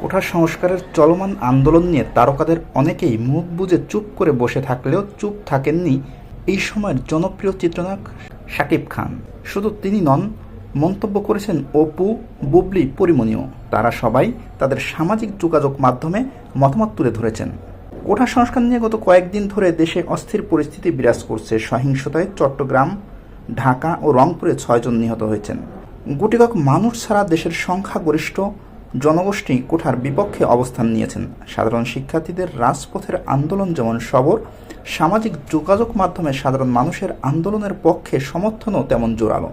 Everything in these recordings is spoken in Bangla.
কোঠা সংস্কারের চলমান আন্দোলন নিয়ে তারকাদের অনেকেই মুখ বুজে চুপ করে বসে থাকলেও চুপ থাকেননি এই সময়ের জনপ্রিয় চিত্রনায়ক শাকিব খান। শুধু তিনি নন, মন্তব্য করেছেন অপু, বুবলি, পরিমণিও। তারা সবাই তাদের সামাজিক যোগাযোগ মাধ্যমে মতামত তুলে ধরেছেন। কোঠা সংস্কার নিয়ে গত কয়েকদিন ধরে দেশে অস্থির পরিস্থিতি বিরাজ করছে। সহিংসতায় চট্টগ্রাম, ঢাকা ও রংপুরে ছয়জন নিহত হয়েছেন। গুটিকক মানুষ ছাড়া দেশের সংখ্যাগরিষ্ঠ জনগোষ্ঠী কোঠার বিপক্ষে অবস্থান নিয়েছেন। সাধারণ শিক্ষার্থীদের রাজপথের আন্দোলন যেমন সবর, সামাজিক যোগাযোগ মাধ্যমে সাধারণ মানুষের আন্দোলনের পক্ষে সমর্থনও তেমন জোরালো।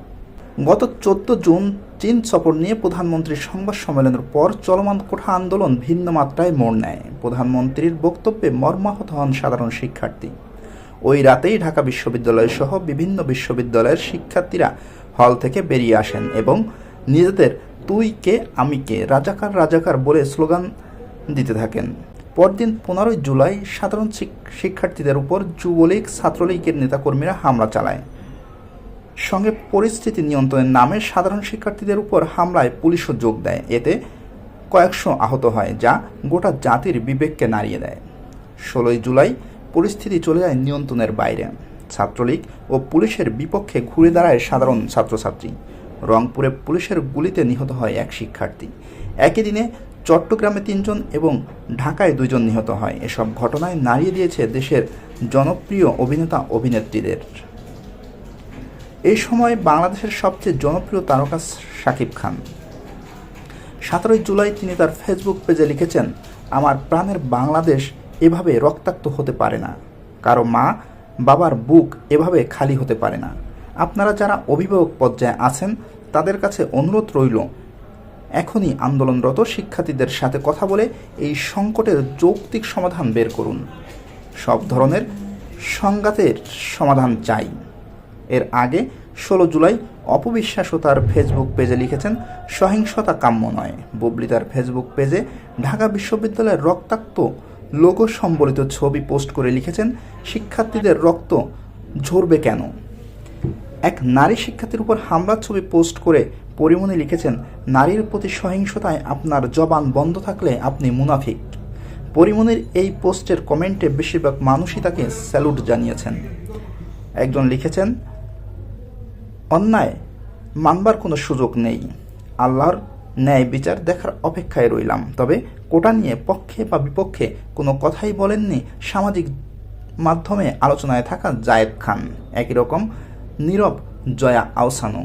গত চোদ্দ জুন চীন সফর নিয়ে প্রধানমন্ত্রীর সংবাদ সম্মেলনের পর চলমান কোঠা আন্দোলন ভিন্ন মাত্রায় মোড় নেয়। প্রধানমন্ত্রীর বক্তব্যে মর্মাহত হন সাধারণ শিক্ষার্থী। ওই রাতেই ঢাকা বিশ্ববিদ্যালয় সহ বিভিন্ন বিশ্ববিদ্যালয়ের শিক্ষার্থীরা হল থেকে বেরিয়ে আসেন এবং নিজেদের তুই কে আমি কে রাজাকার রাজাকার বলে স্লোগান দিতে থাকেন। পরদিন পনেরোই জুলাই সাধারণ শিক্ষার্থীদের উপর যুবলীগ, ছাত্রলীগের নেতাকর্মীরা হামলা চালায়। সঙ্গে পরিস্থিতি নিয়ন্ত্রণের নামে সাধারণ শিক্ষার্থীদের উপর হামলায় পুলিশও যোগ দেয়। এতে কয়েকশো আহত হয়, যা গোটা জাতির বিবেককে নাড়িয়ে দেয়। ষোলোই জুলাই পরিস্থিতি চলে যায় নিয়ন্ত্রণের বাইরে। ছাত্রলীগ ও পুলিশের বিপক্ষে ঘুরে দাঁড়ায় সাধারণ ছাত্রছাত্রী। রংপুরে পুলিশের গুলিতে নিহত হয় এক শিক্ষার্থী। একই দিনে চট্টগ্রামে তিনজন এবং ঢাকায় দুজন নিহত হয়। এসব ঘটনায় নাড়িয়ে দিয়েছে দেশের জনপ্রিয় অভিনেতা অভিনেত্রীদের। এই সময় বাংলাদেশের সবচেয়ে জনপ্রিয় তারকা শাকিব খান। সতেরোই জুলাই তিনি তার ফেসবুক পেজে লিখেছেন, আমার প্রাণের বাংলাদেশ এভাবে রক্তাক্ত হতে পারে না। কারও মা, বাবার বুক এভাবে খালি হতে পারে না। আপনারা যারা অভিভাবক পর্যায়ে আছেন, তাদের কাছে অনুরোধ রইল, এখনই আন্দোলনরত শিক্ষার্থীদের সাথে কথা বলে এই সংকটের যৌক্তিক সমাধান বের করুন। সব ধরনের সংঘাতের সমাধান চাই। এর আগে ষোলো জুলাই অপবিশ্বাসও তার ফেসবুক পেজে লিখেছেন, সহিংসতা কাম্য নয়। বুবলি তার ফেসবুক পেজে ঢাকা বিশ্ববিদ্যালয়ের রক্তাক্ত লোগো সম্বলিত ছবি পোস্ট করে লিখেছেন, শিক্ষার্থীদের রক্ত ঝরবে কেন? এক নারী শিক্ষার্থীর উপর হামলার ছবি পোস্ট করে পরিমণি লিখেছেন, নারীর প্রতি সহিংসতায় আপনার জবান বন্ধ থাকলে আপনি মুনাফিক। পরিমণির এই পোস্টের কমেন্টে বেশিরভাগ মানুষই তাকে স্যালুট জানিয়েছেন। একজন লিখেছেন, অন্যায় মানবার কোনো সুযোগ নেই। আল্লাহর ন্যায় বিচার দেখার অপেক্ষায় রইলাম। তবে কোটা নিয়ে পক্ষে বা বিপক্ষে কোনো কথাই বলেননি সামাজিক মাধ্যমে আলোচনায় থাকা জায়েদ খান। একই রকম নীরব জয়া আওসানো